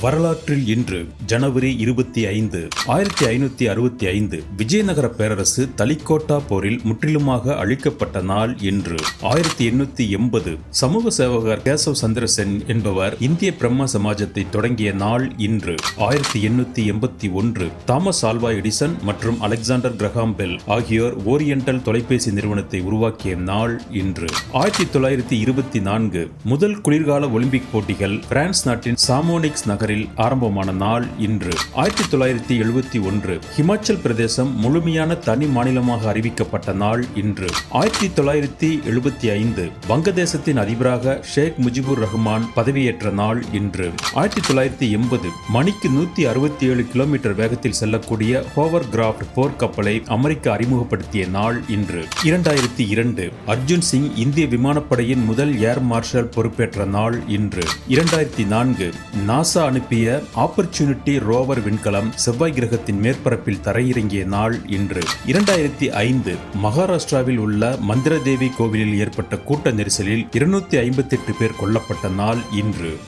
வரலாற்றில் இன்று ஜனவரி இருபத்தி ஐந்து ஆயிரத்தி ஐநூத்தி அறுபத்தி ஐந்து விஜயநகர பேரரசு தலிக்கோட்டா போரில் முற்றிலுமாக அழிக்கப்பட்ட நாள் இன்று ஆயிரத்தி எண்ணூத்தி எண்பது. சமூக சேவகர் கேசவ் சந்திர சென் என்பவர் இந்திய பிரம்ம சமாஜத்தை தொடங்கிய நாள் இன்று ஆயிரத்தி எண்ணூத்தி எண்பத்தி ஒன்று. தாமஸ் ஆல்வா எடிசன் மற்றும் அலெக்சாண்டர் கிரகாம் பெல் ஆகியோர் ஓரியண்டல் தொலைபேசி நிறுவனத்தை உருவாக்கிய நாள் இன்று. ஆயிரத்தி தொள்ளாயிரத்தி இருபத்தி நான்கு முதல் குளிர்கால ஒலிம்பிக் போட்டிகள் பிரான்ஸ் நாட்டின் சாமோனிக்ஸ் நகர் நகரில் ஆரம்பமான நாள் இன்று. ஆயிரத்தி தொள்ளாயிரத்தி எழுபத்தி ஒன்று ஹிமாச்சல் பிரதேசம் முழுமையான தனி மாநிலமாக அறிவிக்கப்பட்ட நாள் இன்று. ஆயிரத்தி தொள்ளாயிரத்தி எழுபத்தி ஐந்து வங்கதேசத்தின் அதிபராக ஷேக் முஜிபுர் ரஹ்மான் பதவியேற்ற நாள் இன்று. ஆயிரத்தி தொள்ளாயிரத்தி எண்பது மணிக்கு நூத்தி அறுபத்தி ஏழு கிலோமீட்டர் வேகத்தில் செல்லக்கூடிய ஹோவர் கிராஃப்ட் போர்க்கப்பலை அமெரிக்கா அறிமுகப்படுத்திய நாள் இன்று. இரண்டாயிரத்தி இரண்டு அர்ஜுன் சிங் இந்திய விமானப்படையின் முதல் ஏர் மார்ஷல் பொறுப்பேற்ற நாள் இன்று. இரண்டாயிரத்தி நான்கு நாசா அனுப்பிய ஆப்பர்ச்சுனிட்டி ரோவர் விண்கலம் செவ்வாய் கிரகத்தின் மேற்பரப்பில் தரையிறங்கிய நாள் இன்று. இரண்டாயிரத்தி ஐந்து மகாராஷ்டிராவில் உள்ள மந்திரதேவி கோவிலில் ஏற்பட்ட கூட்ட நெரிசலில் இருநூத்தி ஐம்பத்தி எட்டு பேர் கொல்லப்பட்ட நாள் இன்று.